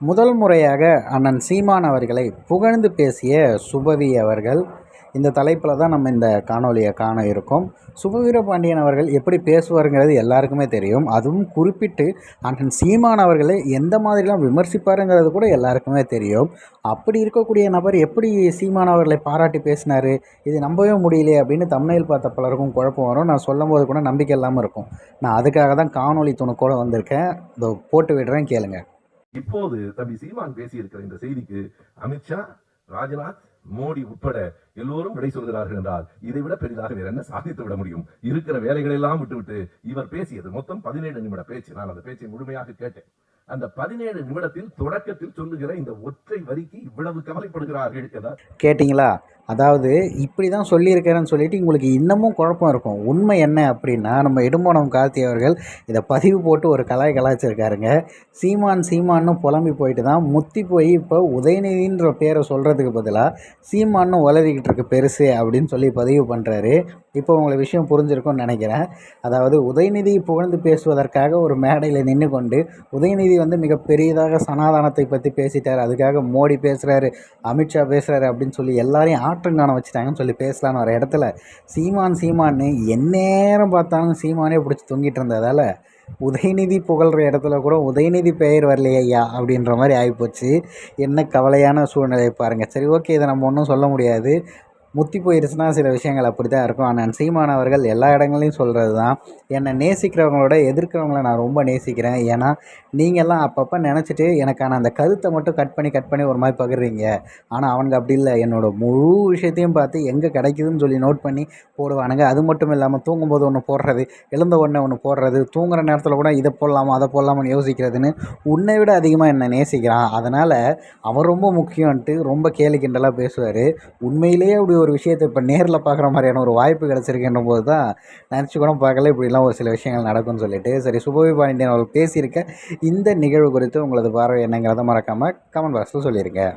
முதல் முறையாக அண்ணன் சீமான் அவர்களை புகழ்ந்து பேசிய சுபவி அவர்கள். இந்த தலைப்பில் தான் நம்ம இந்த காணொலியை காண இருக்கோம். சுபவீர பாண்டியன் அவர்கள் எப்படி பேசுவாருங்கிறது எல்லாருக்குமே தெரியும். அதுவும் குறிப்பிட்டு அண்ணன் சீமான் அவர்களை எந்த மாதிரிலாம் விமர்சிப்பாருங்கிறது கூட எல்லாருக்குமே தெரியும். அப்படி இருக்கக்கூடிய நபர் எப்படி சீமான் அவர்களை பாராட்டி பேசினார்? இது நம்பவே முடியலையே அப்படின்னு தமிழில் பார்த்த பலருக்கும் குழப்பம் வரும். நான் சொல்லும் போது கூட நம்பிக்கை இல்லாமல் இருக்கும். நான் அதுக்காக தான் காணொலி துணுக்கோடு வந்திருக்கேன். இதோ போட்டு விடுறேன் கேளுங்கள் இப்போது தம்பி சீமான் பேசியிருக்கிற இந்த செய்திக்கு அமித்ஷா ராஜ்நாத் மோடி உட்பட எல்லோரும் விடை சொல்கிறார்கள் என்றால் இதை விட பெரிதாக வேற என்ன சாதித்து விட முடியும்? இருக்கிற வேலைகளை எல்லாம் விட்டுவிட்டு இவர் பேசியது மொத்தம் பதினேழு நிமிட பேச்சு. நான் அந்த பேச்சை முழுமையாக கேட்டேன். அந்த பதினேழு நிமிடத்தில் தொடக்கத்தில் சொல்லுகிற இந்த ஒற்றை வரிக்கு இவ்வளவு கவலைப்படுகிறார்கள் கேட்டீங்களா? அதாவது இப்படி தான் சொல்லியிருக்கிறேன்னு சொல்லிட்டு உங்களுக்கு இன்னமும் குழப்பம் இருக்கும். உண்மை என்ன அப்படின்னா நம்ம இடும்போனம் கார்த்தி அவர்கள் இதை பதிவு போட்டு ஒரு கலாய் கலாய்ச்சிருக்காருங்க. சீமான் சீமான்னு புலம்பி போயிட்டு தான் முத்தி போய் இப்போ உதயநிதின்ற பேரை சொல்கிறதுக்கு பதிலாக சீமான்னு உளறிக்கிட்டு இருக்கு பெருசு அப்படின்னு சொல்லி பதிவு பண்ணுறாரு இப்போ உங்களை விஷயம் புரிஞ்சிருக்கும்னு நினைக்கிறேன். அதாவது உதயநிதி புகழ்ந்து பேசுவதற்காக ஒரு மேடையில் நின்று கொண்டு உதயநிதி வந்து மிக பெரியதாக சனாதானத்தை பற்றி பேசிட்டார். அதுக்காக மோடி பேசுகிறாரு அமித்ஷா பேசுகிறாரு அப்படின்னு சொல்லி எல்லாரையும் ஆற்றங்கான வச்சுட்டாங்கன்னு சொல்லி பேசலான்னு வர இடத்துல சீமான் சீமான்னு எந்நேரம் பார்த்தாலும் சீமானே பிடிச்சி தொங்கிட்டு இருந்ததால் உதயநிதி புகழ்கிற இடத்துல கூட உதயநிதி பெயர் வரலையே ஐயா அப்படின்ற மாதிரி ஆகிப்போச்சு என்ன கவலையான சூழ்நிலை பாருங்கள் சரி ஓகே இதை நம்ம ஒன்றும் சொல்ல முடியாது. முத்தி போயிருச்சுன்னா சில விஷயங்கள் அப்படி தான் இருக்கும். ஆனால் சீமான் அவர்கள் எல்லா இடங்களையும் சொல்கிறது தான் என்னை நேசிக்கிறவங்களோட எதிர்க்கிறவங்கள நான் ரொம்ப நேசிக்கிறேன். ஏன்னா நீங்கள்லாம் அப்பப்போ நினச்சிட்டு எனக்கான அந்த கருத்தை மட்டும் கட் பண்ணி கட் பண்ணி ஒரு மாதிரி பகிர்றீங்க. ஆனால் அவங்க அப்படி இல்லை. என்னோடய முழு விஷயத்தையும் பார்த்து எங்கே கிடைக்குதுன்னு சொல்லி நோட் பண்ணி போடுவானுங்க. அது மட்டும் இல்லாமல் தூங்கும்போது ஒன்று போடுறது எழுந்த உடனே ஒன்று போடுறது தூங்குற நேரத்தில் கூட இதை போடலாமா அதை போடலாமான்னு யோசிக்கிறதுன்னு உன்னை விட அதிகமாக என்னை நேசிக்கிறான். அதனால் அவர் ரொம்ப முக்கியம்ன்ட்டு ரொம்ப கேலி கிண்டலாக பேசுவார். உண்மையிலேயே அப்படி ஒரு விஷயத்தை இப்போ நேரில் பார்க்குற மாதிரியான ஒரு வாய்ப்பு கிடச்சிருக்குன்ற போது தான் நினச்சி கூட பார்க்கல. இப்படிலாம் ஒரு சில விஷயங்கள் நடக்கும்னு சொல்லிட்டு. சரி சுபவி பாண்டியன் அவர்கள் பேசியிருக்க இந்த நிகழ்வு குறித்து உங்களது பார்வை என்னங்கிறத மறக்காமல் கமெண்ட் பாக்ஸில் சொல்லியிருக்கேன்